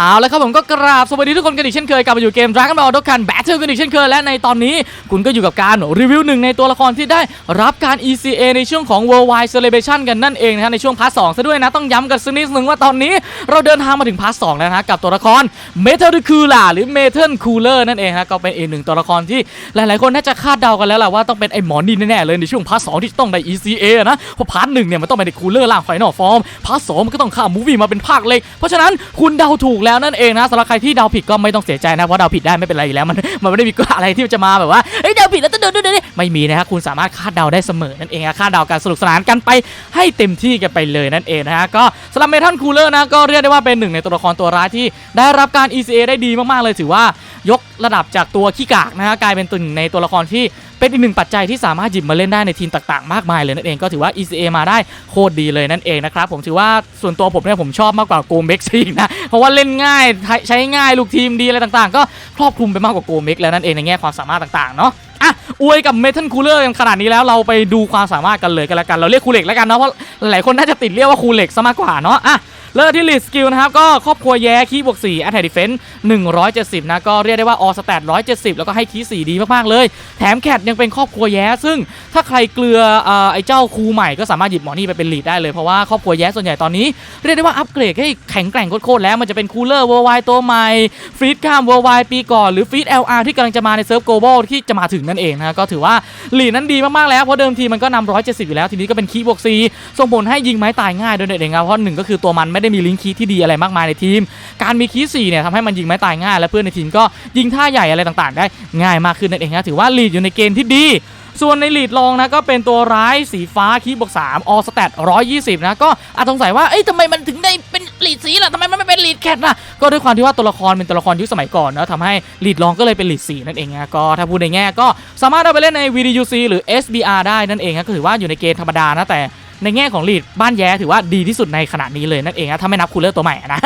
เอาแล้วครับผมก็กราบสวัสดีทุกคนกันอีกเช่นเคยกลับมาอยู่เกม Dragon Ball Dokkan Battle กันอีกเช่นเคยและในตอนนี้ คุณก็อยู่กับการรีวิวหนึ่งในตัวละครที่ได้รับการ ECA ในช่วงของ Worldwide Celebration กันนั่นเองนะฮะในช่วงพาร์ทสองซะด้วยนะต้องย้ำกันสักนิดนึงว่าตอนนี้เราเดินทางมาถึงพาร์ทสองแล้วนะกับตัวละคร Metal Cooler หรือ Metal Cooler นั่นเองฮะก็เป็นอีกหนึ่งตัวละครที่หลายๆ คนน่าจะคาดเดากันแล้วแหละว่าต้องเป็นไอ้หมอนี่แน่ๆเลยในช่วงพาร์ทสองที่ต้องได้ ECA นะเพราะพาร์ทหนึ่งเนี่ยมันต้องเป็นไอ้ Cooler ล่างไฟนอลฟอร์มพาร์ทสมันก็ต้องข้ามมูวี่มาเป็นภาคเล็กเพราะฉะนั้นคุณเดาถูกแล้วนั่นเองนะสำหรับใครที่เดาผิดก็ไม่ต้องเสียใจนะเพราะเดาผิดได้ไม่เป็นไรอยู่แล้วมันมันไม่ได้มีอะไรที่จะมาแบบว่าเอ้ยเดาผิดแล้วต้องโดนโดนโดนไม่มีนะฮะคุณสามารถคาดเดาได้เสมอนั่นเองคาดเดาการสนุกสนานกันไปให้เต็มที่กันไปเลยนั่นเองนะฮะก็สำหรับเมทัลคูลเลอร์นะก็เรียกได้ว่าเป็นหนึ่งในตัวละครตัวร้ายที่ได้รับการ ECA ได้ดีมากๆเลยถือว่ายกระดับจากตัวขี้กากนะฮะกลายเป็นตัวหนึ่งในตัวละครที่ เป็นอีกหนึ่งปัจจัยที่สามารถหยิบมาเล่นได้ในทีมต่างๆ มากมายเลยนั่นเองก็ถือว่า ECA มาได้โคตรดีเลยนั่นเองนะครับผมถือว่าส่วนตัวผมเนี่ยผมชอบมากกว่าโกเม็กซ์อีกนะเพราะว่าเล่นง่ายใช้ง่ายลูกทีมดีอะไรต่างๆ ก็ครอบคลุมไปมากกว่าโกเม็กแล้วนั่นเองในแง่ความสามารถต่างๆเนาะอะอวยกับเมทัลคูลเลอร์กันขนาดนี้แล้วเราไปดูความสามารถกันเลยกันละกัน เราเรียกคูเล็กแล้วกันเนาะเพราะหลายคนน่าจะติดเรียกว่าคูเล็กซะมากกว่าเนาะอะ เริ่มที่ลีดสกิลนะครับก็ครอบครัวแย่คีย์บวก4 a t t a c k Defense 170 นะก็เรียกได้ว่าออสแตท170 แล้วก็ให้คี4ดีมากๆเลย แถมแคทยังเป็นครอบครัวแย่ซึ่งถ้าใครเกลืออ่อไอ้เจ้าครูใหม่ก็สามารถหยิบหมอนี่ไปเป็นลีดได้เลยเพราะว่าครอบครัวแย่ส่วนใหญ่ตอนนี้เรียกได้ว่าอัปเกรดให้แข็งแกร่งโคตรแล้วมันจะเป็นคูลเลอร์เวอร์ไวตัวใหม่ฟรีดข้ามเวอร์ไวปีก่อนหรือฟรีด LR ที่กำลังจะมาในเซิร์ฟโกลบอลที่จะมาถึงนั่นเองนะก็ถือว่าลีดนั้นดีมากๆแล้วเพราะเดิมทีมันก็นำ170 อยู่แล้วทีนี้ก็เป็นคีบวก4ส่งผลให้ยิงไม้ตายง่ายด้วยนั่นเองครับเพราะหนึ่งก็คือตัวมันไม่ได้มีลิงก์คีที่ดีอะไรมากมายในทีม การมีคีย์4เนี่ยทำให้มันยิงไม้ตายง่าย และเพื่อนในทีมก็ยิงท่าใหญ่อะไรต่างๆ ได้ง่ายมากขึ้นนั่นเองนะถือว่าลีดอยู่ในเกณฑ์ที่ดีส่วนในลีดรองนะก็เป็นตัวร้ายสีฟ้าคีบวก3ออสแตท120นะก็อาจสงสัยว่าเอ้ยทำไมมันถึงได้เป็นลีดสีล่ะทำไมมันไม่เป็นลีดแคทล่ะก็ด้วยความที่ว่าตัวละครเป็นตัวละครยุคสมัยก่อนนะทำให้ลีดรองก็เลยเป็นลีดสีนั่นเองนะก็ถ้าพูดในแง่ก็สามารถเอาไปเล่นใน VDUC หรือ SBR ได้นั่นเองนะก็ถือว่าอยู่ในเกณฑ์ธรรมดานะแต่ ในแง่ของลีดบ้านแย้ถือว่าดีที่สุดในขณะนี้เลยนั่นเองนะถ้าไม่นับคูลเลอร์ตัวใหม่อะนะ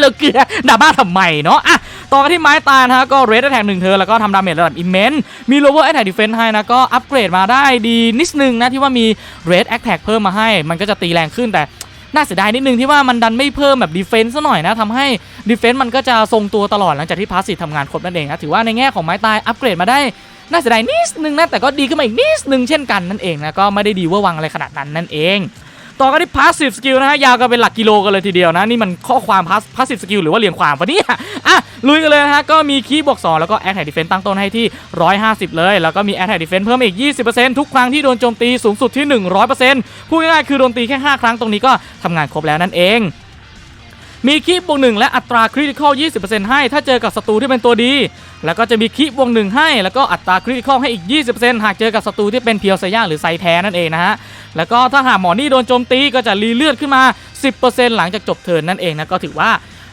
เราเกลือดาบ้าทำไมเนาะอะต่อกันที่ไม้ตานะฮะก็เรดแท็กหนึ่งเธอแล้วก็ทำดาเมจระดับอิมเมนมีโลเวอร์แอตแทกดิเฟนส์ให้นะก็อัปเกรดมาได้ดีนิดนึงนะที่ว่ามีเรดแอคแท็กเพิ่มมาให้ มันก็จะตีแรงขึ้นแต่น่าเสียดายนิดนึงที่ว่ามันดันไม่เพิ่มแบบดีเฟนซ์ซะหน่อยนะทำให้ดีเฟนซ์มันก็จะทรงตัวตลอดหลังจากที่พาสซีทำงานครบนั่นเองนะถือว่าในแง่ของไม้ตายอัปเกรดมาได้ น่าเสียดายนิดนึงนะแต่ก็ดีขึ้นมาอีกนิดนึงเช่นกันนั่นเองนะก็ไม่ได้ดีวอร์วังอะไรขนาดนั้นนั่นเอง ต่อกันที่ passive skill นะฮะยาวกันเป็นหลักกิโลกันเลยทีเดียวนะนี่มันข้อความ pass- passive skill หรือว่าเรียงความปะเนี่ยอะลุยกันเลยนะฮะก็มีคีย์บวก2แล้วก็ attack defense ตั้งต้นให้ที่ 150 เลย แล้วก็มี attack defense เพิ่มอีก 20%ทุกครั้งที่โดนโจมตีสูงสุดที่ 100%พูดง่ายๆคือโดนตีแค่ 5 ครั้งตรงนี้ก็ทำงานครบแล้วนั่นเอง มีคีบวกหนึ่งและอัตราคริติคอล 20%ให้ ถ้าเจอกับศัตรูที่เป็นตัวดี แล้วก็จะมีคีบวกหนึ่งให้ แล้วก็อัตราคริติคอลให้อีก 20%หากเจอกับศัตรูที่เป็นเพียวไซย่าหรือไซแท้นั่นเองนะฮะ แล้วก็ถ้าหากหมอนี่โดนโจมตีก็จะรีเลือดขึ้นมา 10%หลังจากจบเทิร์นนั่นเองนะก็ถือว่า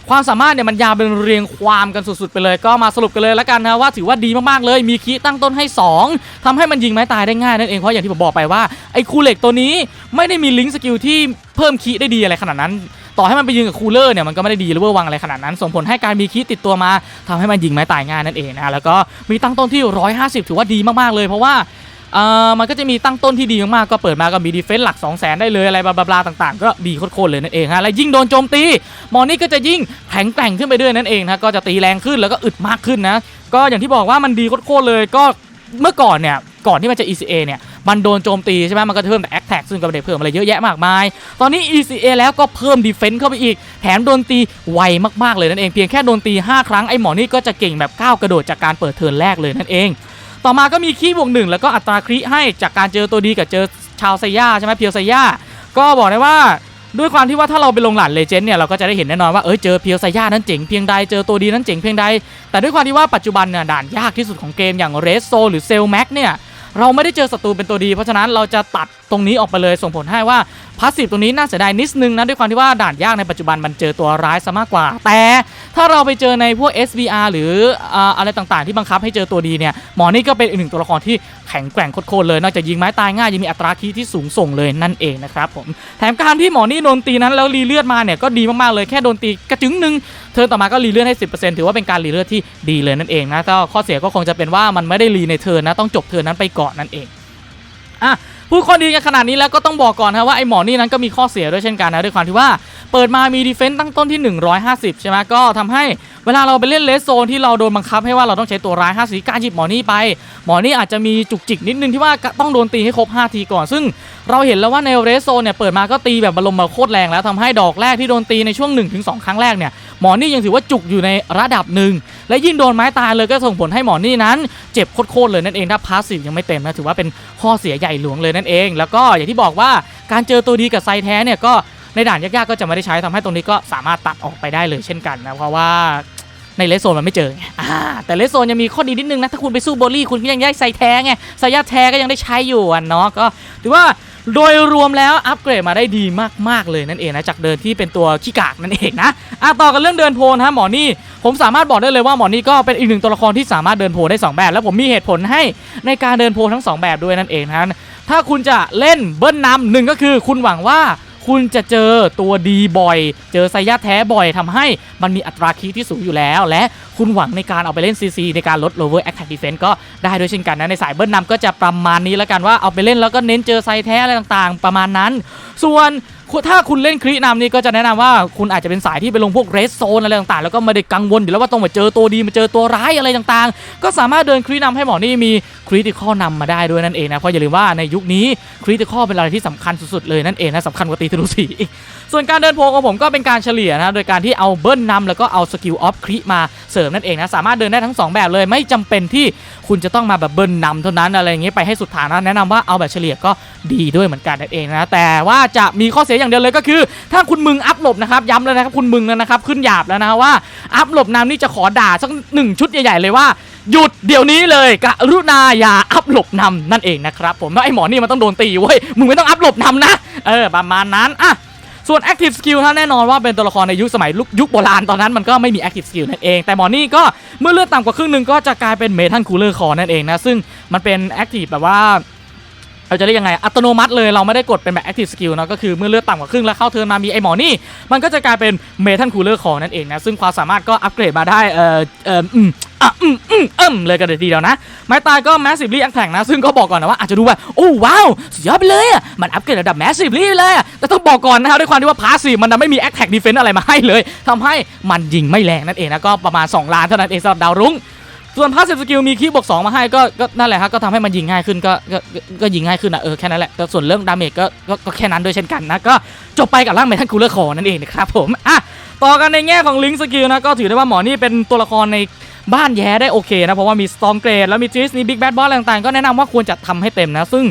ความสามารถเนี่ยมันยาวเป็นเรียงความกันสุดๆไปเลย ก็มาสรุปกันเลยแล้วกันนะว่าถือว่าดีมากๆเลย มีคีตั้งต้นให้ 2ทำให้มันยิงไม้ตายได้ง่ายนั่นเองเพราะอย่างที่ผมบอกไปว่าไอ้คูเล็กตัวนี้ไม่ได้มีลิงก์สกิลที่เพิ่มคีได้ดีอะไรขนาดนั้น ต่อให้มันไปยิงกับคูลเลอร์เนี่ยมันก็ไม่ได้ดีหรือว่าวังอะไรขนาดนั้น ส่งผลให้การมีคีย์ติดตัวมาทำให้มันยิงไม้ตายง่ายนั่นเองนะแล้วก็มีตั้งต้นที่ 150 ถือว่าดีมากๆเลย เพราะว่าเออมันก็จะมีตั้งต้นที่ดีมากๆ ก็เปิดมาก็มีดีเฟนส์หลัก 2 0 0 0 0 0 ได้เลยอะไรบลาๆต่างๆ ก็ดีโคตรๆเลยนั่นเองฮะและยิ่งโดนโจมตี มอนี่ก็จะยิ่งแข็งแกร่งขึ้นไปด้วยนั่นเองนะก็จะตีแรงขึ้นแล้วก็อึดมากขึ้นนะก็อย่างที่บอกว่ามันดีโคตรๆเลยก็เมื่อก่อนเนี่ยก่อนที่มันจะ ECA เนี่ย มันโดนโจมตีใช่ไหมมันก็เพิ่มแต่ a t t a c k ซึ่งก็ไม่ได้เพิ่มอะไรเยอะแยะมากมาย ตอนนี้ ECA แล้วก็เพิ่ม Defense เข้าไปอีก แถมโดนตีไวมากๆเลยนั่นเองเพียงแค่โดนตี 5 ครั้งไอ้หมอนี่ก็จะเก่งแบบก้าวกระโดดจากการเปิดเทิร์นแรกเลยนั่นเอง ต่อมาก็มีคีบวกหนึ่งแล้วก็อัตราคริให้จากการเจอตัวดีกับเจอชาวไซย่าใช่ไหมเพียวไซย่าก็บอกได้ว่าด้วยความที่ว่าถ้าเราไปลงหลานเลเจนด์เนี่ยเราก็จะได้เห็นแน่นอนว่าเอ้ยเจอเพียวไซย่านั้นเจ๋งเพียงใดเจอตัวดีนั้นเจ๋งเพียงใด แต่ด้วยความที่ว่าปัจจุบันเนี่ยด่านยากที่สุดของเกมอย่างเรสโซหรือเซลแม็กเนี่ย เราไม่ได้เจอศัตรูเป็นตัวดี เพราะฉะนั้นเราจะตัด ตรงนี้ออกไปเลยส่งผลให้ว่าพาสซีฟตรงนี้น่าเสียดายนิดนึงนะด้วยความที่ว่าด่านยากในปัจจุบันมันเจอตัวร้ายซะมากกว่า แต่ถ้าเราไปเจอในพวก SVR หรืออะไรต่างๆ ที่บังคับให้เจอตัวดีเนี่ยหมอนี่ก็เป็นอีกหนึ่งตัวละครที่แข็งแกร่งโคตรเลย นอกจากยิงไม้ตายง่ายยังมีอัตราคีที่สูงส่งเลยนั่นเองนะครับผมแถมการที่หมอนี่โดนตีนั้นแล้วรีเลือดมาเนี่ยก็ดีมากๆเลยแค่โดนตีกระจึงหนึ่งเทิร์นต่อมาก็รีเลือดให้ 10%ถือว่าเป็นการรีเลือดที่ดีเลยนั่นเองนะก็ข้อเสียก็คงจะเป็นว่ามันไม่ได้รีในเทิร์นนะต้องจบเทิร์นนั้นไปก่อนนั่นเองอะ พูดข้อดีกันขนาดนี้แล้วก็ต้องบอกก่อนนะว่าไอ้หมอนี่นั้นก็มีข้อเสียด้วยเช่นกันนะด้วยความที่ว่าเปิดมามีดีเฟนต์ตั้งต้นที่ 150 ใช่ไหมก็ทำให้เวลาเราไปเล่นเลสโซนที่เราโดนบังคับให้ว่าเราต้องใช้ตัวร้าย5สีการหยิบหมอนี่ไป หมอนี่อาจจะมีจุกจิกนิดนึงที่ว่าต้องโดนตีให้ครบ 5 ทีก่อน ซึ่งเราเห็นแล้วว่าในเรสโซนเนี่ยเปิดมาก็ตีแบบบรมมาโคตรแรงแล้วทำให้ดอกแรกที่โดนตีในช่วง 1-2 ครั้งแรกเนี่ยหมอนี่ยังถือว่าจุกอยู่ในระดับหนึ่งและยิ่งโดนไม้ตายเลยก็ส่งผลให้หมอนี่นั้น เจ็บโคตรเลยนั่นเองถ้าพาสซีฟยังไม่เต็มนะถือว่าเป็นข้อเสียใหญ่หลวงเลยนั่นเอง แล้วก็อย่างที่บอกว่าการเจอตัวดีกับไซแท้เนี่ยก็ในด่านยากๆก็จะไม่ได้ใช้ทำให้ตรงนี้ก็สามารถตัดออกไปได้เลยเช่นกันนะเพราะว่าในเลสโซนมันไม่เจอไงอ่าแต่เลสโซนยังมีข้อดีนิดนึงนะถ้าคุณไปสู้โบลี่คุณก็ยังได้ไซแท้ไงไซยาแท้ก็ยังได้ใช้อยู่อะเนาะก็ถือว่า โดยรวมแล้วอัปเกรดมาได้ดีมากๆเลยนั่นเองนะจากเดินที่เป็นตัวขี้กากนั่นเองนะอะต่อกันเรื่องเดินโพลนะฮะหมอนี่ผมสามารถบอกได้เลยว่าหมอนี่ก็เป็นอีกหนึ่งตัวละครที่สามารถเดินโพลได้ 2 แบบ แล้วผมมีเหตุผลให้ในการเดินโพลทั้ง 2 แบบด้วยนั่นเองนะถ้าคุณจะเล่นเบิ้ลนำหนึ่งก็คือคุณหวังว่า คุณจะเจอตัวดีบ่อย เจอไซยาแท้บ่อยทำให้มันมีอัตราคีย์ที่สูงอยู่แล้ว และคุณหวังในการเอาไปเล่น CC ในการลด lower attack defense ก็ได้ด้วยเช่นกันนะในสายเบิ้ลนำก็จะประมาณนี้แล้วกันว่าเอาไปเล่นแล้วก็เน้นเจอไซแท้อะไรต่างๆ ประมาณนั้น ส่วน ถ้าคุณเล่นครีนำนี่ก็จะแนะนำว่าคุณอาจจะเป็นสายที่ไปลงพวกเรสโซนอะไรต่างๆ แล้วก็ไม่ได้กังวลอยู่แล้วว่าต้องมาเจอตัวดีมาเจอตัวร้ายอะไรต่างๆ ก็สามารถเดินครีนำให้หมอนี่มีคริติคอลนำมาได้ด้วยนั่นเองนะเพราะอย่าลืมว่าในยุคนี้คริติคอลเป็นอะไรที่สำคัญสุดๆเลยนั่นเองนะสำคัญกว่าตีธนูสีส่วนการเดินโพของผมก็เป็นการเฉลี่ยนะโดยการที่เอาเบิ้ลนำแล้วก็เอาสกิลออฟคริมาเสริมนั่นเองนะสามารถเดินได้ทั้งสองแบบเลยไม่จำเป็นที่คุณจะต้องมาแบบเบิ้ลนำเท่านั้นอะไรอย่างเงี้ยไปให้สุดทางนะแนะนำว่าเอาแบบเฉลี่ยก็ดีด้วยเหมือนกันนั่นเองนะแต่ว่าจะมีข้อเสียอย่างเดียวเลยก็คือ ถ้าคุณมึงอัพหลบนะครับย้ำเลยนะครับคุณมึงนะครับขึ้นหยาบแล้วนะว่าอัพหลบนำนี่จะขอด่าสักหนึ่งชุดใหญ่ๆเลยว่าหยุดเดี๋ยวนี้เลยกรุณาอย่าอัพหลบนำนั่นเองนะครับผมว่าไอหมอนี่มันต้องโดนตีเว้ยมึงไม่ต้องอัพหลบนำนะเออประมาณนั้นอะส่วน Active Skill ถ้าแน่นอนว่าเป็นตัวละครในยุคสมัยยุคยุคโบราณตอนนั้นมันก็ไม่มี Active Skill นั่นเอง แต่หมอนี่ก็เมื่อเลือดต่ำกว่าครึ่งหนึ่งก็จะกลายเป็นเมทัลคูลเลอร์คอนั่นเองนะซึ่งมันเป็น Active แบบว่า เราจะเรียกยังไงอัตโนมัติเลยเราไม่ได้กดเป็นแบบ Active Skill นะก็คือเมื่อเลือดต่ำกว่าครึ่งแล้วเข้าเทิร์นมามีไอหมอนี่ มันก็จะกลายเป็นเมทัลคูลเลอร์คอนั่นเองนะซึ่งความสามารถก็อัปเกรดมาได้เอ่อเอ่ออืมอะอืมอืมอืมเลยกันเลยทีเดียวนะไม้ตายก็ Massively Attack นะ ซึ่งก็บอกก่อนนะว่าอาจจะดูว่า โอ้ว้าวสุดยอดไปเลยอะมันอัปเกรดระดับ Massively เลยอะแต่ต้องบอกก่อนนะครับด้วยความที่ว่า Passive มันไม่มี Attack Defense อะไรมาให้เลยทำให้มันยิงไม่แรงนั่นเองนะก็ประมาณ 2 ล้านเท่านั้นเองสำหรับดาวรุ่ง ส่วนพาสซีฟสกิลมีคีย์บวก2มาให้ก็ก็นั่นแหละฮะก็ทำให้มันยิงง่ายขึ้นก็ก็ก็ยิงง่ายขึ้นนะเออแค่นั้นแหละแต่ส่วนเรื่องดาเมจก็ก็แค่นั้นด้วยเช่นกันนะก็จบไปกับร่างเมทัลคูลเลอร์คอนั่นเองนะครับผมอะต่อกันในแง่ของลิงก์สกิลนะก็ถือได้ว่าหมอนี่เป็นตัวละครในบ้านแย้ได้โอเคนะ เพราะว่ามีสตอมเกรดแล้วมีทริสมีบิ๊กแบดบอสอะไรต่างๆ ก็แนะนำว่าควรจะทำให้เต็มนะ ซึ่ง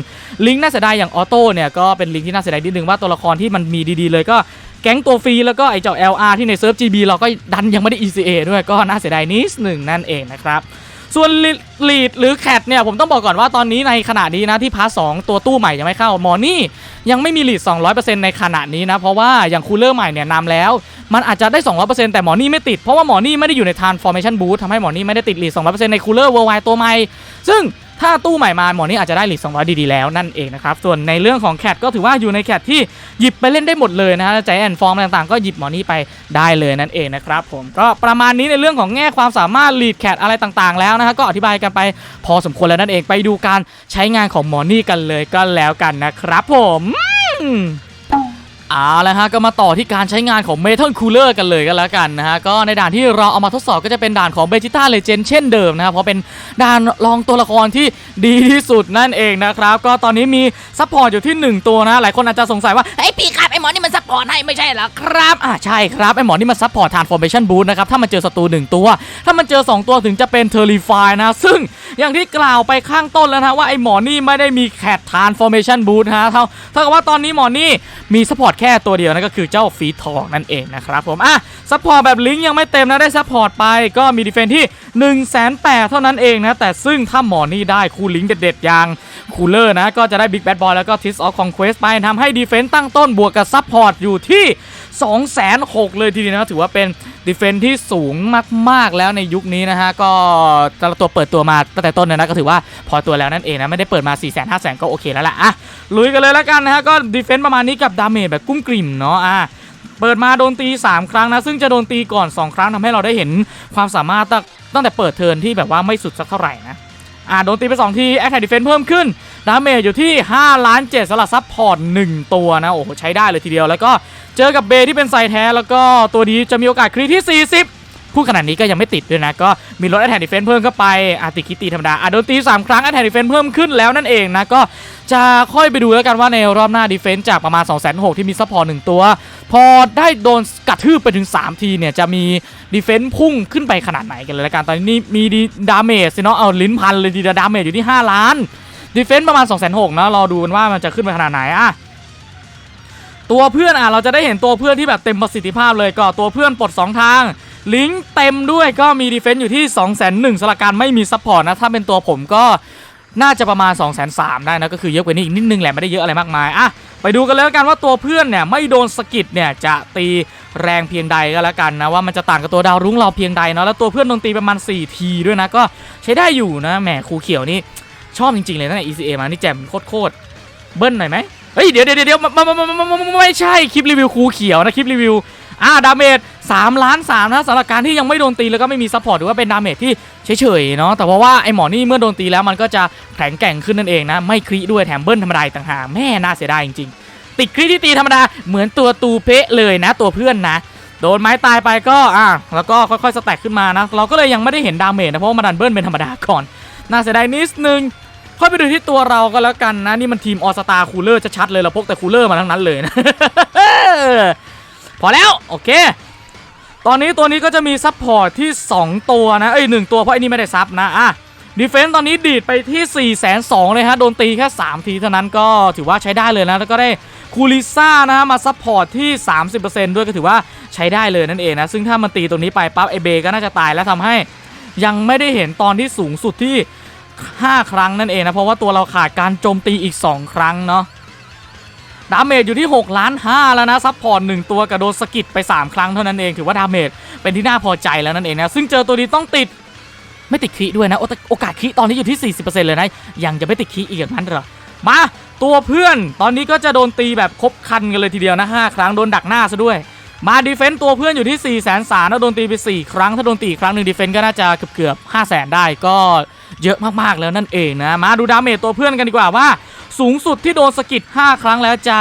ลิงก์น่าเสียดายอย่างออโต้เนี่ย ก็เป็นลิงก์ที่น่าเสียดายนิดนึงว่าตัวละครที่มันมีดีๆเลยก็ แก๊งตัวฟรีแล้วก็ไอ้เจ้า LR ที่ในเซิร์ฟ GB เราก็ดันยังไม่ได้ ECA ด้วยก็น่าเสียดายนิดหนึ่งนั่นเองนะครับส่วนลีดหรือแคทเนี่ยผมต้องบอกก่อนว่าตอนนี้ในขณะนี้นะที่พาร์ทสองตัวตู้ใหม่ยังไม่เข้ามอนี่ยังไม่มีลีด 200%ในขณะนี้นะ เพราะว่าอย่างคูลเลอร์ใหม่เนี่ยนำแล้ว มันอาจจะได้ 200%แต่หมอนี่ไม่ติด เพราะว่าหมอนี่ไม่ได้อยู่ใน Transformation Boost ทำให้หมอนี่ไม่ได้ติดลีด 200%ในคูลเลอร์ Worldwide ตัวใหม่ซึ่ง ถ้าตู้ใหม่มาหมอนี่อาจจะได้หลีด200 ดีๆแล้วนั่นเองนะครับ ส่วนในเรื่องของแคทก็ถือว่าอยู่ในแคทที่หยิบไปเล่นได้หมดเลยนะฮะใจแอนฟอร์มต่างๆ ก็หยิบหมอนี่ไปได้เลยนั่นเองนะครับผมก็ประมาณนี้ในเรื่องของแง่ความสามารถลีดแคทอะไรต่างๆ แล้วนะฮะก็อธิบายกันไปพอสมควรแล้วนั่นเองไปดูการใช้งานของหมอนี่กันเลยก็แล้วกันนะครับผม เอาละฮะก็มาต่อที่การใช้งานของ Metal Cooler กันเลยกันแล้วกันนะฮะก็ในด่านที่เราเอามาทดสอบก็จะเป็นด่านของ b e g i t a Legend เช่นเดิมนะครับเพราะเป็นด่านลองตัวละครที่ดีที่สุดนั่นเองนะครับก็ตอนนี้มีซัพพอร์ตอยู่ที่ 1 ตัวนะหลายคนอาจจะสงสัยว่าไอ้ยพี่ครับไอ้หมอนี่มันซัพพอร์ตให้ไม่ใช่เหรอครับอ่าใช่ครับไอ้หมอนี่มันซัพพอร์ต Transformation Boost นะครับถ้ามันเจอศัตรูหนึ่งตัว ถ้ามันเจอ 2 ตัวถึงจะเป็น Terrify นะซึ่งอย่างที่กล่าวไปข้างต้นแล้วนะว่าไอหมอนี่ไม่ได้มีแคท Transformation Boost ฮะเท่าเท่ากับว่าตอนนี้หมอนี่มีซัพพอร์ตแค่ตัวเดียวนั่นก็คือเจ้าฟีทองนั่นเองนะครับผมอะซัพพอร์ตแบบลิงก์ยังไม่เต็มนะได้ซัพพอร์ตไปก็มีดีเฟนที่1นึ่งแสนแเท่านั้นเองนะแต่ซึ่งถ้าหมอนี่ได้คูลิงก์เด็ดๆอย่างคูลเลอร์นะก็จะได้บิ๊กแบดบอลแล้วก็ทิสออฟคอนเควสไปทำให้ดีเฟนต์ตั้งต้นบวกกับซัพพอร์ตอยู่ที่ 2 6 0 0 0เลยทีเดียวนะถือว่าเป็นดีเฟนที่สูงมาก ๆ แล้วในยุคนี้นะฮะ ก็แต่ละตัวเปิดตัวมาตั้งแต่ต้นนะก็ถือว่าพอตัวแล้วนั่นเองนะ ไม่ได้เปิดมา 4 0 0 0 0 0 5 0 0 0 0ก็โอเคแล้วล่ะอะลุยกันเลยแล้วกันนะฮะ ก็ดีเฟนประมาณนี้กับดาเมจแบบกุ้มกลิ่มเนาะอะเปิดมาโดนตี 3 ครั้งนะ ซึ่งจะโดนตีก่อน 2 ครั้งทำให้เราได้เห็นความสามารถตั้งตั้งแต่เปิดเทิร์นที่แบบว่าไม่สุดสักเท่าไหร่นะ อ่าโดนตีไป 2 ทีแอคแท็กดิเฟนเพิ่มขึ้นดาเมจอยู่ที่5ล้าน7สำหรับซับพอร์ต1ตัวนะโอ้โหใช้ได้เลยทีเดียวแล้วก็เจอกับเบย์ที่เป็นไซแท้แล้วก็ตัวนี้จะมีโอกาสครีที่ 40 พูดขนาดนี้ก็ยังไม่ติดด้วยนะ ก็มีลดแอ t แทกดิเฟนเพิ่มเข้าไปอาติคิตีธรรมดาอะโดนตี3ครั้งแอ t แทกดิเฟนเพิ่มขึ้นแล้วนั่นเองนะก็จะค่อยไปดูแล้วกันว่าในรอบหน้าดิเฟนจากประมาณ 2 6 0 0 0ที่มีซัพพอร์ตหนึ่งตัว พอได้โดนกระทืบไปถึง 3 ทีเนี่ยจะมีดิเฟนต์พุ่งขึ้นไปขนาดไหนกันเลยละกัน ตอนนี้มีดาเมจเนาะเอาลิ้นพันเลยดีดาเมจอยู่ที่ 5 ล้านดิเฟนต์ประมาณ 2 6 0 0 0นะรอดูกันว่ามันจะขึ้นไปขนาดไหนอะตัวเพื่อนอะเราจะได้เห็นตัวเพื่อนที่แบบเต็มประสิทธิภาพเลยก็ตัวเพื่อนปลด2ทาง ลิงก์เต็มด้วยก็มีดีเฟนต์อยู่ที่ 2 0 0 0 0สำหรับการไม่มีซัพพอร์ตนะ ถ้าเป็นตัวผมก็น่าจะประมาณ 2 3 0 0 0ได้นะ ก็คือเยอะกว่านี้อีกนิดนึงแหละ ไม่ได้เยอะอะไรมากมายอะไปดูกันเลยแล้วกันว่าตัวเพื่อนเนี่ย ไม่โดนสกิดเนี่ย จะตีแรงเพียงใดก็แล้วกันนะ ว่ามันจะต่างกับตัวดาวรุ้งเราเพียงใดเนาะแล้วตัวเพื่อนโดนตีประมาณ 4 ทีด้วยนะ ก็ใช้ได้อยู่นะแหมครูเขียวนี่ชอบจริงๆเลยนะ ECA มานี่แจ่มโคตรๆเบิ้ลหน่อยไหมเฮ้ยเดี๋ยวเดี๋ยวเดี๋ยวไม่ไม่ไม่ไม่ไม่ใช่คลิปรีวิวครูเขียวนะคลิปรีวิวอ่าดาเมจ 3 ล้าน3นะสำหรับการที่ยังไม่โดนตีแล้วก็ไม่มีซัพพอร์ตหรือว่าเป็นดาเมจที่เฉยๆเนาะแต่เพราะว่าไอหมอนี่เมื่อโดนตีแล้วมันก็จะแข็งแกร่งขึ้นนั่นเองนะ ไม่ครีด้วยแถมเบิ้ลธรรมดาต่างหากแม่น่าเสียดายจริงๆ ติดครีที่ตีธรรมดาเหมือนตัวตูเป๊ะเลยนะ ตัวเพื่อนนะโดนไม้ตายไปก็อะแล้วก็ค่อยๆสแต็กขึ้นมานะ เราก็เลยยังไม่ได้เห็นดาเมจนะเพราะว่ามันดันเบิ้ลเป็นธรรมดาก่อนน่าเสียดายนิดนึงค่อยไปดูที่ตัวเราก็แล้วกันนะนี่มันทีมออสตาคูลเลอร์ชัดๆเลยเราพกแต่คูลเลอร์มาทั้งนั้นเลยนะพอแล้วโอเค ตอนนี้ตัวนี้ก็จะมีซับพอร์ตที่ 2 ตัวนะ เอ้ยหนึ่งตัวเพราะไอ้นี่ไม่ได้ซับนะอะดีเฟนต์ตอนนี้ดีดไปที่4 2 0 0 0เลยฮะ โดนตีแค่ 3 ทีเท่านั้นก็ถือว่าใช้ได้เลยนะ แล้วก็ได้คูลิซ่านะฮะมาซับพอร์ตที่ 30%ด้วยก็ถือว่าใช้ได้เลยนั่นเองนะ ซึ่งถ้ามันตีตรงนี้ไปปั๊บไอเบก็น่าจะตายแล้วทำให้ยังไม่ได้เห็นตอนที่สูงสุดที่ 5 ครั้งนั่นเองนะ เพราะว่าตัวเราขาดการโจมตีอีก 2 ครั้งเนาะ ดาเมจอยู่ที่6ล้าน5แล้วนะซัพพอร์ต1ตัวกระโดนสกิดไป 3 ครั้งเท่านั้นเองถือว่าดาเมจเป็นที่น่าพอใจแล้วนั่นเองนะซึ่งเจอตัวนี้ต้องติดไม่ติดคีด้วยนะโอโอกาสคีตอนนี้อยู่ที่ 40%เลยนะยังจะไม่ติดคีอีกอย่างนั้นเหรอมาตัวเพื่อนตอนนี้ก็จะโดนตีแบบครบคันกันเลยทีเดียวนะ5ครั้งโดนดักหน้าซะด้วย มาดีเฟนต์ตัวเพื่อนอยู่ที่4 0 0 0 0 0แล้วโดนตีไป 4 ครั้ง ถ้าโดนตีครั้งหนึ่งดีเฟนต์ก็น่าจะเกือบเกือบ5 0 0 0 0ได้ก็เยอะมากๆแล้วนั่นเองนะ มาดูดาเมจตัวเพื่อนกันดีกว่าว่า สูงสุดที่โดนสกิด5 ครั้งแล้วจะ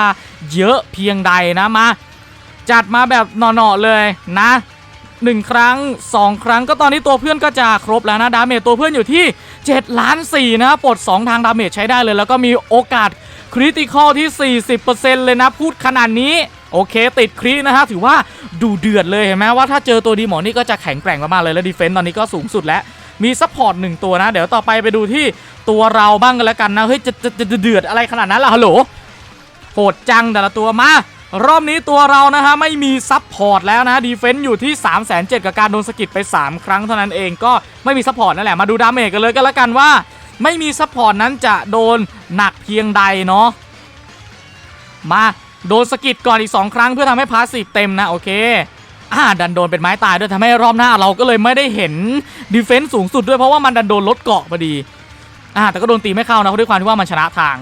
เยอะเพียงใดนะมา จัดมาแบบหน่อๆเลยนะ1ครั้ง 2 ครั้งก็ตอนนี้ตัวเพื่อนก็จะครบแล้วนะดาเมจตัวเพื่อนอยู่ที่7ล้าน4นะปลด 2 ทางดาเมจใช้ได้เลย แล้วก็มีโอกาสคริติคอลที่ 40%เลยนะพูดขนาดนี้ โอเคติดครินะฮะถือว่าดูเดือดเลยเห็นไหมว่าถ้าเจอตัวดีหมอนี่ก็จะแข็งแกร่งมากๆเลยแล้วดีเฟนต์ตอนนี้ก็สูงสุดแล้วมีซัพพอร์ตหนึ่งตัวนะ เดี๋ยวต่อไปไปดูที่ ตัวเราบ้างกันแล้วกันนะเฮ้ยจะจะจะจะเดือดอะไรขนาดนั้นล่ะฮัลโหลโหดจังแต่ละตัวมารอบนี้ตัวเรานะฮะไม่มีซัพพอร์ตแล้วนะดีเฟนต์อยู่ที่ 3 7 0 0 0กับการโดนสกิดไป 3 ครั้งเท่านั้นเองก็ไม่มีซัพพอร์ตนั่นแหละมาดูดาเมจกันเลยก็แล้วกันว่า ไม่มีซัพพอร์ตนั้นจะโดนหนักเพียงใดเนาะมาโดนสกิดก่อนอีก 2 ครั้งเพื่อทำให้พาสซีฟเต็มนะโอเคอ่าดันโดนเป็นไม้ตายด้วยทำให้รอบหน้าเราก็เลยไม่ได้เห็นดีเฟนส์สูงสุดด้วยเพราะว่ามันดันโดนลดเกาะพอดี อ่าแต่ก็โดนตีไม่เข้านะเพราะด้วยความที่ว่ามันชนะทาง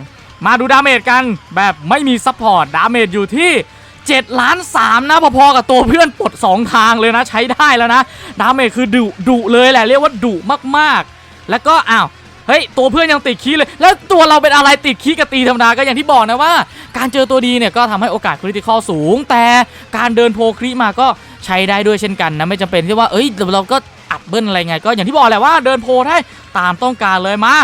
มาดูดาเมจกันแบบไม่มีซัพพอร์ตดาเมจอยู่ที่7ล้าน3นะพอๆกับตัวเพื่อนปลด2 ทางเลยนะใช้ได้แล้วนะดาเมจคือดุดุเลยแหละเรียกว่าดุมากๆ แล้วก็อ้าวเฮ้ยตัวเพื่อนยังติดคีเลย แล้วตัวเราเป็นอะไรติดคีกับตีธรรมดาก็อย่างที่บอกนะว่า การเจอตัวดีเนี่ยก็ทำให้โอกาสคริติคอลสูง แต่การเดินโพคริมาก็ใช้ได้ด้วยเช่นกันนะ ไม่จำเป็นที่ว่าเอ้ยเราก็อัดเบิ้ลอะไรไง ก็อย่างที่บอกแหละว่าเดินโพลได้ตามต้องการเลยมา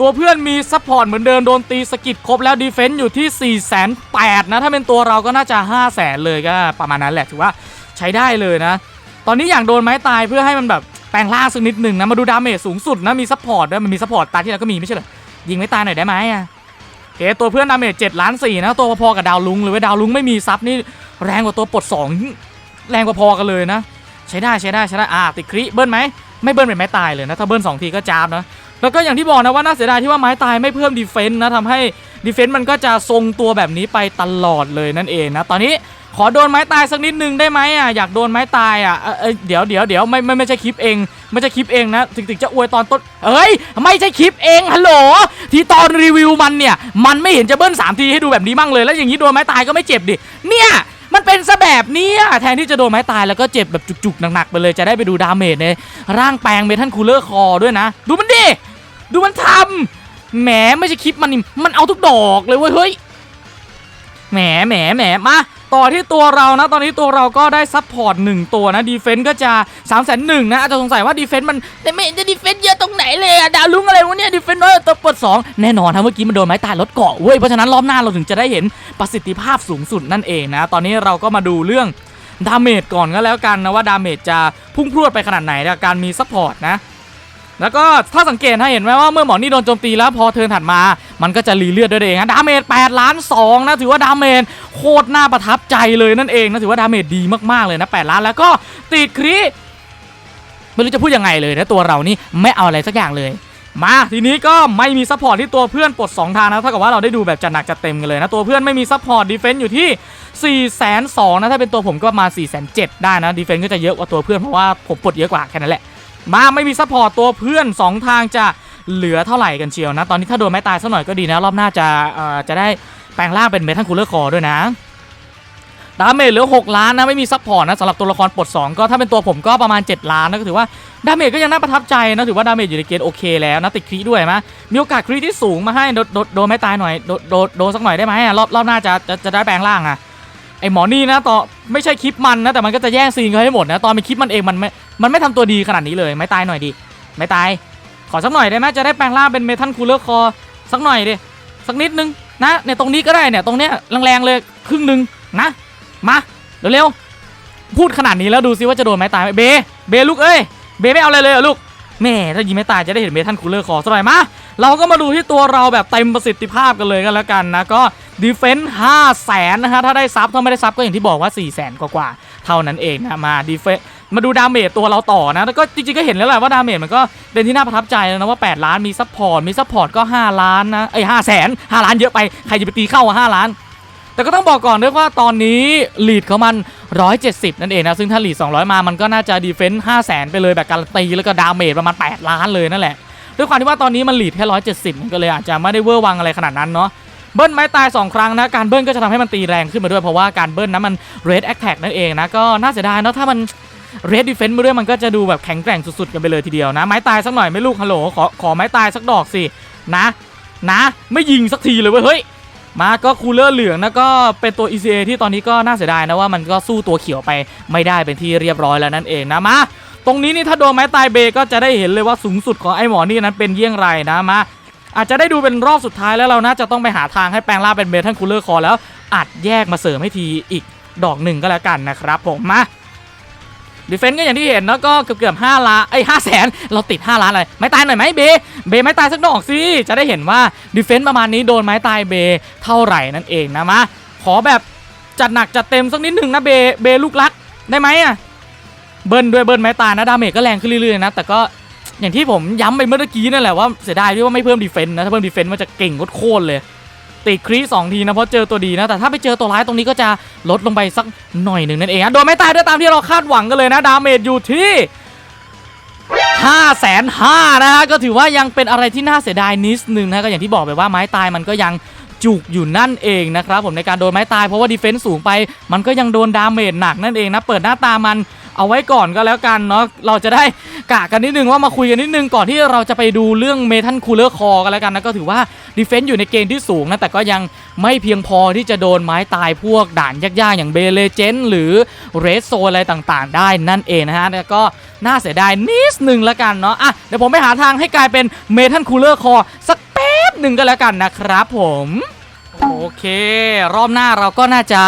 ตัวเพื่อนมีซัพพอร์ตเหมือนเดิมโดนตีสกิดครบแล้วดีเฟนต์อยู่ที่4 8 0 0 0นะ ถ้าเป็นตัวเราก็น่าจะ 5 0 0 0 0 0เลยก็ประมาณนั้นแหละถือว่าใช้ได้เลยนะ ตอนนี้อย่างโดนไม้ตายเพื่อให้มันแบบแปลงร่างสักนิดหนึ่งนะ มาดูดาเมจสูงสุดนะมีซัพพอร์ตด้วยมันมีซัพพอร์ตตาที่แล้วก็มีไม่ใช่เหรอยิงไม่ตายหน่อยได้ไหมอะโอเคตัวเพื่อนดาเมจ7ล้าน4นะตัวพอๆกับดาวลุงหรือว่าดาวลุงไม่มีซับนี่แรงกว่าตัวปลด2 แรงกว่าพอกันเลยนะ ใช้ได้ใช้ได้ใช้ได้อ่าติดคริเบิ้ลไหมไม่เบิ้ลเป็นไม้ตายเลยนะถ้าเบิ้ลสองทีก็จามนะ แล้วก็อย่างที่บอกนะว่าน่าเสียดายที่ว่าไม้ตายไม่เพิ่มดีเฟนต์นะทำให้ดีเฟนต์มันก็จะทรงตัวแบบนี้ไปตลอดเลยนั่นเองนะ ตอนนี้ขอโดนไม้ตายสักนิดนึงได้ไหมอะอยากโดนไม้ตายอะเอ่อเอ้ยเดี๋ยวเดี๋ยวเดี๋ยวไม่ไม่ไม่ใช่คลิปเองไม่ใช่คลิปเองนะถึงถึงจะอวยตอนต้นเอ้ยไม่ใช่คลิปเองฮัลโหลที่ตอนรีวิวมันเนี่ยมันไม่เห็นจะเบิ้ลสามทีให้ดูแบบนี้มั่งเลยแล้วอย่างนี้โดนไม้ตายก็ไม่เจ็บดิเนี่ยมันเป็นซะแบบนี้แทนที่จะโดนไม้ตายแล้วก็เจ็บแบบจุกๆหนักๆไปเลยจะได้ไปดูดาเมจในร่างแปลงเมทัลคูลเลอร์คอด้วยนะ ดูมันดิ ดูมันทำแหมไม่ใช่คลิปมันนี่มันเอาทุกดอกเลยเว้ยเฮ้ยแหมแหมแหมมาต่อที่ตัวเรานะ ตอนนี้ตัวเราก็ได้ซัพพอร์ตหนึ่งตัวนะดีเฟนต์ก็จะ3ามแสนหนึ่งนะอาจจะสงสัยว่าดีเฟนต์มันแต่ไม่จะดีเฟนต์เยอะตรงไหนเลยอะดาวลุงอะไรวะเนี่ยดีเฟนต์น้อยตัวเปิดสองแน่นอนถ้าเมื่อกี้มันโดนไม้ตายลดเกาะเว้ยเพราะฉะนั้นรอบหน้าเราถึงจะได้เห็นประสิทธิภาพสูงสุดนั่นเองนะ ตอนนี้เราก็มาดูเรื่องดาเมจก่อนก็แล้วกันนะว่าดาเมจจะพุ่งพรวดไปขนาดไหนจากการมีซัพพอร์ตนะ แล้วก็ถ้าสังเกตให้เห็นไหมว่าเมื่อหมอนี่โดนโจมตีแล้วพอเทิร์นถัดมา มันก็จะรีเลือดด้วยเองนะดาเมจ8ล้าน2นะถือว่าดาเมจโคตรน่าประทับใจเลยนั่นเองนะถือว่าดาเมจดีมากๆเลยนะ8ล้านแล้วก็ติดครีไม่รู้จะพูดยังไงเลยนะตัวเรานี่ไม่เอาอะไรสักอย่างเลยมาทีนี้ก็ไม่มีซัพพอร์ตที่ตัวเพื่อนปลด2ทางนะเท่ากับว่าเราได้ดูแบบจัดหนักจัดเต็มกันเลยนะตัวเพื่อนไม่มีซัพพอร์ตดีเฟนซ์อยู่ที่ 4 2 0 0 0นะถ้าเป็นตัวผมก็ประมาณ4 7 0 0 0ได้นะดีเฟนซ์ก็จะเยอะกว่าตัวเพื่อนเพราะว่าผมปลดเยอะกว่าแค่นั้นแหละ มาไม่มีซัพพอร์ตตัวเพื่อน 2 ทางจะเหลือเท่าไหร่กันเชียวนะ ตอนนี้ถ้าโดนไม้ตายสักหน่อยก็ดีนะ รอบหน้าจะเอ่อจะได้แปลงร่างเป็นเมทัลคูลเลอร์คอร์ด้วยนะดาเมจเหลือ 6 ล้านนะไม่มีซัพพอร์ตนะสำหรับตัวละครปลด2 ก็ถ้าเป็นตัวผมก็ประมาณ 7 ล้านนะก็ถือว่าดาเมจก็ยังน่าประทับใจนะถือว่าดาเมจอยู่ในเกณฑ์โอเคแล้วนะติดครีด้วยไหมมีโอกาสครีที่สูงมาให้โดนโดนโดนไม่ตายหน่อยโดนโดนโดนสักหน่อยได้ไหมอะรอบรอบหน้าจะจะจะได้แปลงร่างอะไอหมอนี่นะต่อไม่ใช่คลิปมันนะแต่มันก็จะแย่งซีนเขาให้หมดนะตอนเป็นคลิปมันเองมันไม่ มันไม่ทำตัวดีขนาดนี้เลย ไม่ตายหน่อยดิ ไม่ตาย ขอสักหน่อยได้ไหมจะได้แปลงร่างเป็นเมทัลคูลเลอร์คอสักหน่อยดิ สักนิดนึงนะเนี่ยตรงนี้ก็ได้เนี่ยตรงเนี้ยแรงๆเลยครึ่งหนึ่งนะ มาเร็วๆพูดขนาดนี้แล้วดูซิว่าจะโดนไหมตายไหมเบเบลูกเอ้ยเบไม่เอาอะไรเลยลูกแม่ถ้ายิงไม่ตายจะได้เห็นเมทัลคูลเลอร์คอสักหน่อยมาเราก็มาดูที่ตัวเราแบบเต็มประสิทธิภาพกันเลยกันแล้วกันนะก็ดีเฟนส์ห้าแสนนะฮะถ้าได้ซับถ้าไม่ได้ซับก็อย่างที่บอกว่า4ี่แสนกว่าๆเท่านั้นเองนะมาดีเฟน มาดูดาเมจตัวเราต่อนะแล้วก็จริงๆก็เห็นแล้วแหละว่าดาเมจมันก็เป็นที่น่าประทับใจแล้วนะว่า 8 ล้านมีซัพพอร์ตมีซัพพอร์ตก็ 5 ล้านนะเอ้ยห้าแสนห้าล้านเยอะไปใครจะไปตีเข้าอะ5ล้าน แต่ก็ต้องบอกก่อนด้วยว่าตอนนี้ลีดเขามัน 170 นั่นเองนะซึ่งถ้าลีด200 มามันก็น่าจะดีเฟนส์5แสนไปเลยแบบการันตีแล้วก็ดาเมจประมาณ 8 ล้านเลยนั่นแหละด้วยความที่ว่าตอนนี้มันลีดแค่ 170 มันก็เลยอาจจะไม่ได้เวอร์วังอะไรขนาดนั้นเนาะเบิ้ลไม้ตาย 2 ครั้งนะการเบิ้ลก็จะทำให้มันตีแรงขึ้นมาด้วยเพราะว่าการเบิ้ลนั้นมัน red attack นั่นเองนะก็น่าเสียดายเนาะถ้ามัน red defense มาด้วยมันก็จะดูแบบแข็งแกร่งสุดๆกันไปเลยทีเดียวนะ ไม้ตายสักหน่อยไม่ลูกฮัลโหลขอขอไม้ตายสักดอกสินะนะไม่ยิงสักทีเลยเว้ยเฮ้ยมาก็คูลเลอร์เหลืองนะก็เป็นตัว ECA ที่ตอนนี้ก็น่าเสียดายนะว่ามันก็สู้ตัวเขียวไปไม่ได้เป็นที่เรียบร้อยแล้วนั่นเองนะมาตรงนี้นี่ถ้าโดนไม้ตายเบก็จะได้เห็นเลยว่าสูงสุดของไอ้หมอนี่นั้นเป็นเยี่ยงไรนะมาอาจจะได้ดูเป็นรอบสุดท้ายแล้วเราน่าจะต้องไปหาทางให้แปลงร่างเป็นเมทัลคูลเลอร์คอแล้วอัดแยกมาเสริมให้ทีอีกดอกหนึ่งก็แล้วกันนะครับผมมา ดีเฟนต์ก็อย่างที่เห็นแล้วก็เกือบเกือบห้าล้านไอ้ห้าแสนเราติด 5 ล้านอะไรไม้ตายหน่อยไหมเบเบไม้ตายสักดอกสิจะได้เห็นว่าดีเฟนต์ประมาณนี้โดนไม้ตายเบเท่าไหร่นั่นเองนะมาขอแบบจัดหนักจัดเต็มสักนิดหนึ่งนะเบเบลูกรักได้ไหมอะเบิ้ลด้วยเบิ้ลไม้ตายนะดาเมจก็แรงขึ้นเรื่อยๆนะแต่ก็อย่างที่ผมย้ำไปเมื่อกี้นั่นแหละว่าเสียดายที่ว่าไม่เพิ่มดีเฟนต์นะถ้าเพิ่มดีเฟนต์มันจะเก่งโคตรเลย ติดครีสองทีนะเพราะเจอตัวดีนะแต่ถ้าไปเจอตัวร้ายตรงนี้ก็จะลดลงไปสักหน่อยหนึ่งนั่นเองนะโดนไม่ตายด้วยตามที่เราคาดหวังกันเลยนะดาเมจอยู่ที่5้าแสนห้านะฮะก็ถือว่ายังเป็นอะไรที่น่าเสียดายนิดนึงนะก็อย่างที่บอกไปว่าไม้ตายมันก็ยังจุกอยู่นั่นเองนะครับผมในการโดนไม้ตายเพราะว่าดีเฟนซ์สูงไป มันก็ยังโดนดาเมจหนักนั่นเองนะเปิดหน้าตามัน เอาไว้ก่อนก็แล้วกันเนาะเราจะได้กะกันนิดนึงว่ามาคุยกันนิดนึงก่อนที่เราจะไปดูเรื่องเมทัลคูลเลอร์คอกันแล้วกันนะก็ถือว่าดีเฟนซ์อยู่ในเกณฑ์ที่สูงนะแต่ก็ยังไม่เพียงพอที่จะโดนไม้ตายพวกด่านยากๆ อย่างเบเลเจนหรือเรสโซอะไรต่างๆ ได้นั่นเองนะฮะแล้วก็น่าเสียดายนิดนึงแล้วกันเนาะอะเดี๋ยวผมไปหาทางให้กลายเป็นเมทัลคูลเลอร์คอสักแป๊บหนึ่งก็แล้วกันนะครับผมโอเค รอบหน้าเราก็น่าจะ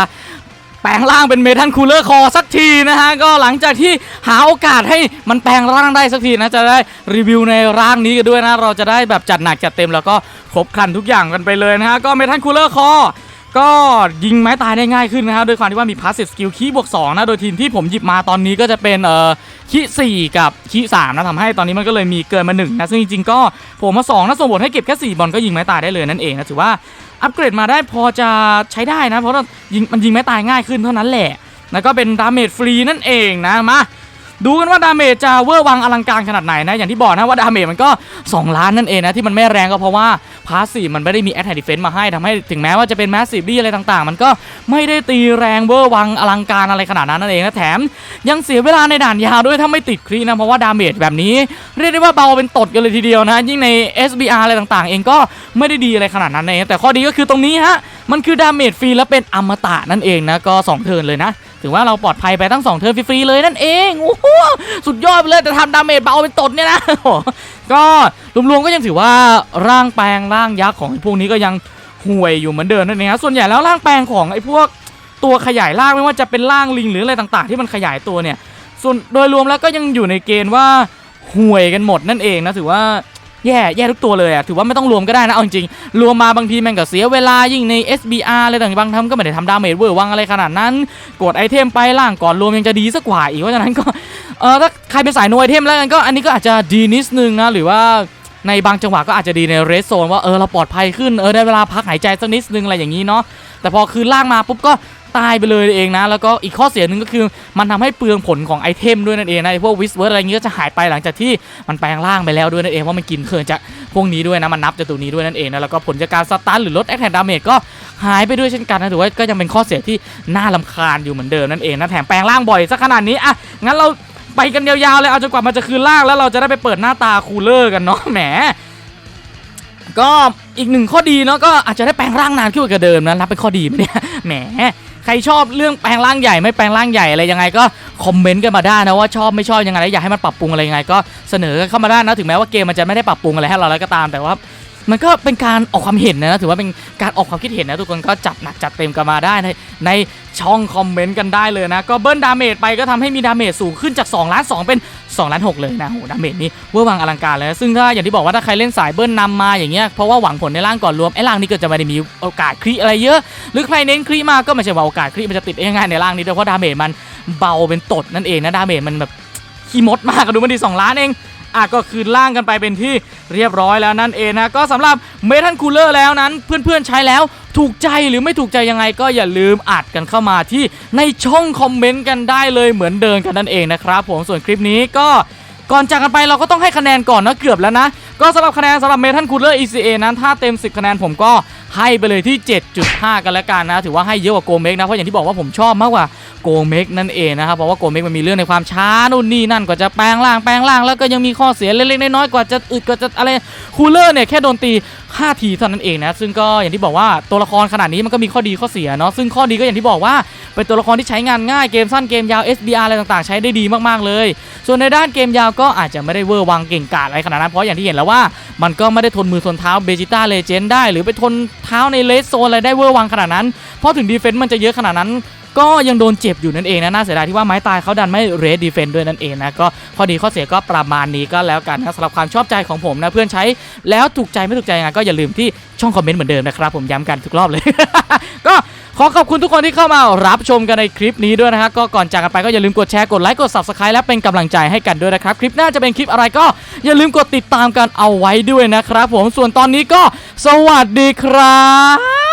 แปลงร่างเป็นเมทัลคูลเลอร์คอสักทีนะฮะก็หลังจากที่หาโอกาสให้มันแปลงร่างได้สักทีนะจะได้รีวิวในร่างนี้กันด้วยนะเราจะได้แบบจัดหนักจัดเต็มแล้วก็ครบครันทุกอย่างกันไปเลยนะฮะก็เมทัลคูลเลอร์คอ ก็ยิงไม้ตายได้ง่ายขึ้นนะครับด้วยความที่ว่ามีพาสซีฟสกิลคีบวก2นะ โดยทีมที่ผมหยิบมาตอนนี้ก็จะเป็นเอ่อคี4กับคี3นะทำให้ตอนนี้มันก็เลยมีเกินมา1นะซึ่งจริงๆก็ผมมา2นะส่งบทให้เก็บแค่4บอลก็ยิงไม้ตายได้เลยนั่นเองนะถือว่าอัปเกรดมาได้พอจะใช้ได้นะเพราะว่ายิงมันยิงไม่ตายง่ายขึ้นเท่านั้นแหละแล้วก็เป็นดาเมจฟรีนั่นเองนะมา ดูกันว่าดาเมจจะเวอร์วังอลังการขนาดไหนนะ อย่างที่บอกนะว่าดาเมจมันก็ 2 ล้านนั่นเองนะที่มันไม่แรงก็เพราะว่าพาสซีมันไม่ได้มีแอ t แทดิเฟนต์มาให้ทำให้ถึงแม้ว่าจะเป็นแมสซีฟบี้อะไรต่างๆ มันก็ไม่ได้ตีแรงเวอร์วังอลังการอะไรขนาดนั้นนั่นเองนะแถม ยังเสียเวลาในด่านยาวด้วยถ้าไม่ติดครีนะเพราะว่าดาเมจแบบนี้ เรียกได้ว่าเบาเป็นตดกันเลยทีเดียวนะ ยิ่งใน SBR อะไรต่างๆ เองก็ไม่ได้ดีอะไรขนาดนั้นเองแต่ข้อดีก็คือตรงนี้ฮะมันคือดาเมจฟรีและเป็นอมตะนั่นเองนะก็สองเทิร์นเลยนะ ถือว่าเราปลอดภัยไปทั้ง2เทิร์นฟรีๆเลยนั่นเองโอ้โหสุดยอดไปเลยแต่ทำดาเมจเบาเป็นตดเนี่ยนะก็รวมๆก็ยังถือว่าร่างแปลงร่างยักษ์ของพวกนี้ก็ยังห่วยอยู่เหมือนเดิมนั่นเองนะส่วนใหญ่แล้วร่างแปลงของไอ้พวกตัวขยายร่างไม่ว่าจะเป็นร่างลิงหรืออะไรต่างๆ ที่มันขยายตัวเนี่ย ส่วนโดยรวมแล้วก็ยังอยู่ในเกณฑ์ว่าห่วยกันหมดนั่นเองนะถือว่า แย่แย่ทุกตัวเลยอะถือว่าไม่ต้องรวมก็ได้นะเอาจริงรวมมาบางทีมันก็เสียเวลายิ่งใน SBR อะไรต่างๆบางทำก็ไม่ได้ทำดาเมจเวอร์วังอะไรขนาดนั้น กดไอเทมไปล่างก่อนรวมยังจะดีสักกว่าอีกเพราะฉะนั้นก็เออถ้าใครเป็นสายนไอเทมแล้วกันก็อันนี้ก็อาจจะดีนิดนึงนะหรือว่าในบางจังหวะก็อาจจะดีในเรสโซนว่าเออเราปลอดภัยขึ้นเออได้เวลาพักหายใจสักนิดนึงอะไรอย่างนี้เนาะแต่พอคืนล่างมาปุ๊บก็ ตายไปเลยเองนะ แล้วก็อีกข้อเสียหนึ่งก็คือมันทำให้เปลืองผลของไอเทมด้วยนั่นเองนะพวกวิสเวิร์ดอะไรอย่างนี้ก็จะหายไปหลังจากที่มันแปลงร่างไปแล้วด้วยนั่นเองเพราะมันกินเคินจากพวกนี้ด้วยนะมันนับจากตัวนี้ด้วยนั่นเองนะแล้วก็ผลจากการสตาร์ทหรือลดแอคแทนดาเมจก็หายไปด้วยเช่นกันนะถือว่าก็ยังเป็นข้อเสียที่น่าลำคาญอยู่เหมือนเดิมนั่นเองนะแถมแปลงร่างบ่อยสักขนาดนี้อะงั้นเราไปกันยาวๆเลยเอาจนกว่ามันจะคืนล่างแล้วเราจะได้ไปเปิดหน้าตาคูลเลอร์กันเนาะแหมก็อีกหนึ่งข้อดีเนาะก็อาจจะได้แปลงร่างนานขึ้นกว่าเดิมนะนับเป็นข้อดีไหมเนี่ยแหม ใครชอบเรื่องแปลงร่างใหญ่ไม่แปลงร่างใหญ่อะไรยังไงก็คอมเมนต์กันมาได้นะว่าชอบไม่ชอบยังไงและอยากให้มันปรับปรุงอะไรยังไง ก็เสนอเข้ามาได้นะถึงแม้ว่าเกมมันจะไม่ได้ปรับปรุงอะไรให้เราแล้วก็ตามแต่ว่า มันก็เป็นการออกความเห็นนะถือว่าเป็นการออกความคิดเห็นนะทุกคนก็จัดหนักจัดเต็มกันมาได้ในในช่องคอมเมนต์กันได้เลยนะ ก็เบิ้ลดาเมจไปก็ทำให้มีดาเมจสูงขึ้นจาก2ล้าน2เป็น2ล้าน6เลยนะโหดาเมจนี่เวอร์วังอลังการเลยซึ่งถ้าอย่างที่บอกว่าถ้าใครเล่นสายเบิ้ลนำมาอย่างเงี้ยเพราะว่าหวังผลในร่างก่อนรวมไอ้ร่างนี้ก็จะไม่ได้มีโอกาสครีอะไรเยอะ หรือใครเน้นครีมาก็ไม่ใช่ว่าโอกาสครีมันจะติดง่ายในร่างนี้ด้วเพราะดาเมจมันเบาเป็นตดนั่นเองนะดาเมจมันแบบขี้มดมากดูมันดี2ล้านเอง อะก็คืนล่างกันไปเป็นที่เรียบร้อยแล้วนั่นเองนะก็สำหรับเมทัลคูลเลอร์แล้วนั้น เพื่อนๆใช้แล้วถูกใจหรือไม่ถูกใจยังไงก็อย่าลืมอัดกันเข้ามาที่ในช่องคอมเมนต์กันได้เลยเหมือนเดิมกันนั่นเองนะครับผมส่วนคลิปนี้ก็ก่อนจากกันไปเราก็ต้องให้คะแนนก่อนนะเกือบแล้วนะ ก็สำหรับคะแนนสำหรับเมทัลคูลเลอร์ ECA นั้นถ้าเต็ม 10 คะแนนผมก็ให้ไปเลยที่ 7.5 กันแล้วกันนะ ถือว่าให้เยอะกว่าโกเมกนะ เพราะอย่างที่บอกว่าผมชอบมากกว่าโกเมกนั่นเองนะครับ เพราะว่าโกเมกมันมีเรื่องในความช้านู่นนี่นั่นกว่าจะแปลงร่างแปลงร่างแล้วก็ยังมีข้อเสียเล็กๆน้อยๆกว่าจะอึดกว่าจะอะไรคูลเลอร์เนี่ยแค่โดนตี5ทีเท่านั้นเองนะ ซึ่งก็อย่างที่บอกว่าตัวละครขนาดนี้มันก็มีข้อดีข้อเสียเนาะซึ่งข้อดีก็อย่างที่บอกว่าเป็นตัวละครที่ใช้งานง่ายเกมสั้นเกมยาว SBR อะไรต่างๆ ใช้ได้ดีมากๆเลย ส่วนในด้านเกมยาวก็อาจจะไม่ได้เวอร์วังเก่งกาจอะไรขนาดนั้นเพราะอย่างที่เห็นแล้วว่า มันก็ไม่ได้ทนมือทนเท้าเบจิต้าเลเจนได้หรือไปทนเท้าในเลสโซนอะไรได้เวอร์วังขนาดนั้น เพราะถึงดีเฟนต์มันจะเยอะขนาดนั้น ก็ยังโดนเจ็บอยู่นั่นเองนะ น่าเสียดายที่ว่าไม้ตายเขาดันไม่เรดดีเฟนต์ด้วยนั่นเองนะ ก็ข้อดีข้อเสียก็ประมาณนี้ก็แล้วกันนะสำหรับความชอบใจของผมนะเพื่อนใช้แล้วถูกใจไม่ถูกใจยังไงก็อย่าลืมที่ช่องคอมเมนต์เหมือนเดิมนะครับผมย้ำกันทุกรอบเลยก็ ขอขอบคุณทุกคนที่เข้ามารับชมกันในคลิปนี้ด้วยนะฮะก็ก่อนจากกันไปก็อย่าลืมกดแชร์กดไลค์กด subscribe และเป็นกำลังใจให้กันด้วยนะครับคลิปหน้าจะเป็นคลิปอะไรก็อย่าลืมกดติดตามกันเอาไว้ด้วยนะครับผมส่วนตอนนี้ก็สวัสดีครับ